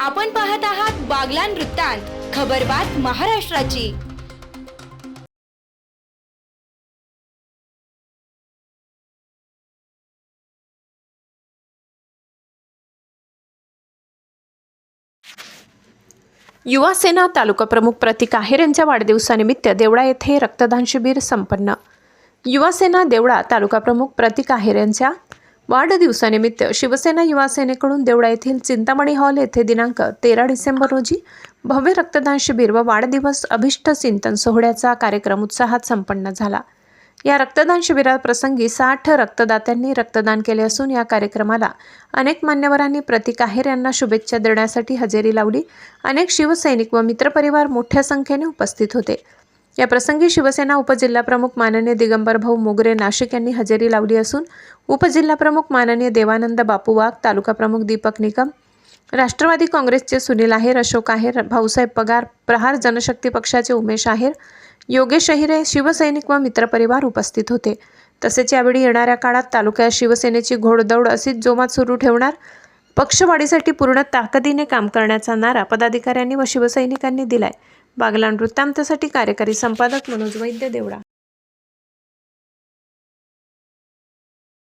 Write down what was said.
आपण पाहत आहात बागलान वृत्तांत खबरबात महाराष्ट्राची. युवा सेना तालुका प्रमुख प्रतीक आहेर यांच्या वाढदिवसानिमित्त देवळा येथे रक्तदान शिबिर संपन्न. युवा सेना देवळा तालुका प्रमुख प्रतीक आहेर यांच्या वाढदिवसानिमित्त शिवसेना युवासेनेकडून देवळा येथील चिंतामणी हॉल येथे दिनांक तेरा डिसेंबर रोजी भव्य रक्तदान शिबिर व वाढदिवस अभिष्ट चिंतन सोहळ्याचा कार्यक्रम उत्साहात संपन्न झाला. या रक्तदान शिबिराप्रसंगी साठ रक्तदात्यांनी रक्तदान केले असून या कार्यक्रमाला अनेक मान्यवरांनी प्रतीक आहेर यांना शुभेच्छा देण्यासाठी हजेरी लावली. अनेक शिवसैनिक व मित्रपरिवार मोठ्या संख्येने उपस्थित होते. या प्रसंगी शिवसेना उपजिल्हाप्रमुख माननीय दिगंबर भाऊ मोगरे नाशिक यांनी हजेरी लावली असून उपजिल्हाप्रमुख माननीय देवानंद बापू वाघ तालुका प्रमुख दीपक निकम राष्ट्रवादी काँग्रेसचे सुनील आहेर अशोक आहेर भाऊसाहेब पगार प्रहार जनशक्ती पक्षाचे उमेश आहेर योगेश अहिरे शिवसैनिक व मित्रपरिवार उपस्थित होते. तसेच यावेळी येणाऱ्या काळात तालुक्यात शिवसेनेची घोडदौड अशीच जोमात सुरू ठेवणार पक्षवाढीसाठी पूर्ण ताकदीने काम करण्याचा नारा पदाधिकाऱ्यांनी व शिवसैनिकांनी दिलाय. बागलाण वृत्तांतासाठी कार्यकारी संपादक मनोज वैद्य देवडा.